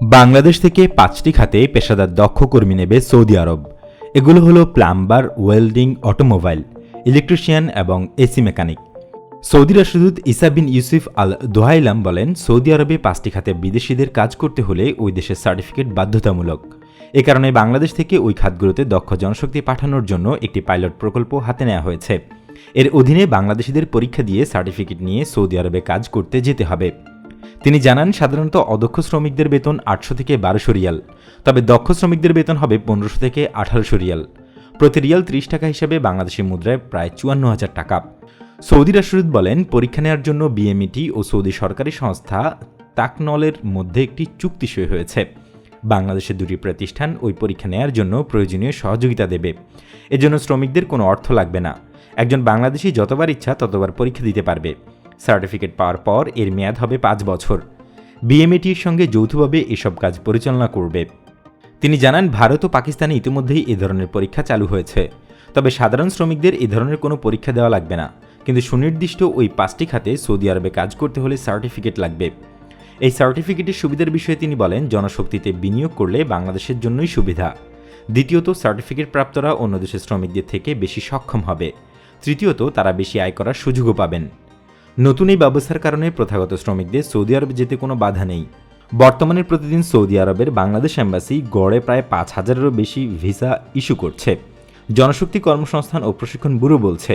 বাংলাদেশ থেকে পাঁচটি খাতে পেশাদার দক্ষ কর্মী নেবে সৌদি আরব। এগুলো হলো প্লাম্বার, ওয়েল্ডিং, অটোমোবাইল, ইলেকট্রিশিয়ান এবং এসি মেকানিক। সৌদি রাষ্ট্রদূত ইসা বিন ইউসুফ আল দোহাইলাম বলেন, সৌদি আরবে পাঁচটি খাতে বিদেশিদের কাজ করতে হলে ওই দেশের সার্টিফিকেট বাধ্যতামূলক। এ কারণে বাংলাদেশ থেকে ওই খাতগুলোতে দক্ষ জনশক্তি পাঠানোর জন্য একটি পাইলট প্রকল্প হাতে নেওয়া হয়েছে। এর অধীনে বাংলাদেশিদের পরীক্ষা দিয়ে সার্টিফিকেট নিয়ে সৌদি আরবে কাজ করতে যেতে হবে। তিনি জানান, সাধারণত অদক্ষ শ্রমিকদের বেতন আটশো থেকে বারোশো রিয়াল, তবে দক্ষ শ্রমিকদের বেতন হবে পনেরোশো থেকে আঠারোশো রিয়াল। প্রতি রিয়াল ত্রিশ টাকা হিসেবে বাংলাদেশি মুদ্রায় প্রায় চুয়ান্ন হাজার টাকা। সৌদি রাষ্ট্রদূত বলেন, পরীক্ষা নেওয়ার জন্য বিএমইটি ও সৌদি সরকারি সংস্থা তাকনলের মধ্যে একটি চুক্তি সই হয়েছে। বাংলাদেশের দুটি প্রতিষ্ঠান ওই পরীক্ষা নেওয়ার জন্য প্রয়োজনীয় সহযোগিতা দেবে। এজন্য শ্রমিকদের কোনো অর্থ লাগবে না। একজন বাংলাদেশি যতবার ইচ্ছা ততবার পরীক্ষা দিতে পারবে। সার্টিফিকেট পাওয়ার পর এর মেয়াদ হবে পাঁচ বছর। বিএমএটির সঙ্গে যৌথভাবে এসব কাজ পরিচালনা করবে। তিনি জানান, ভারত ও পাকিস্তানে ইতিমধ্যেই এ ধরনের পরীক্ষা চালু হয়েছে। তবে সাধারণ শ্রমিকদের এ ধরনের কোনো পরীক্ষা দেওয়া লাগবে না। কিন্তু সুনির্দিষ্ট ওই পাঁচটি খাতে সৌদি আরবে কাজ করতে হলে সার্টিফিকেট লাগবে। এই সার্টিফিকেটের সুবিধার বিষয়ে তিনি বলেন, জনশক্তিতে বিনিয়োগ করলে বাংলাদেশের জন্যই সুবিধা। দ্বিতীয়ত, সার্টিফিকেট প্রাপ্তরা অন্য দেশের শ্রমিকদের থেকে বেশি সক্ষম হবে। তৃতীয়ত, তারা বেশি আয় করার সুযোগও পাবেন। নতুন এই ব্যবস্থার কারণে প্রথাগত শ্রমিকদের সৌদি আরবে যেতে কোনো বাধা নেই। বর্তমানে প্রতিদিন সৌদি আরবের বাংলাদেশ এম্বাসি গড়ে প্রায় পাঁচ হাজারেরও বেশি ভিসা ইস্যু করছে। জনশক্তি কর্মসংস্থান ও প্রশিক্ষণ ব্যুরো বলছে,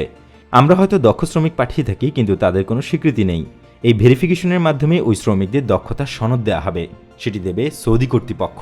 আমরা হয়তো দক্ষ শ্রমিক পাঠিয়ে থাকি, কিন্তু তাদের কোনো স্বীকৃতি নেই। এই ভেরিফিকেশনের মাধ্যমে ওই শ্রমিকদের দক্ষতার সনদ দেওয়া হবে। সেটি দেবে সৌদি কর্তৃপক্ষ।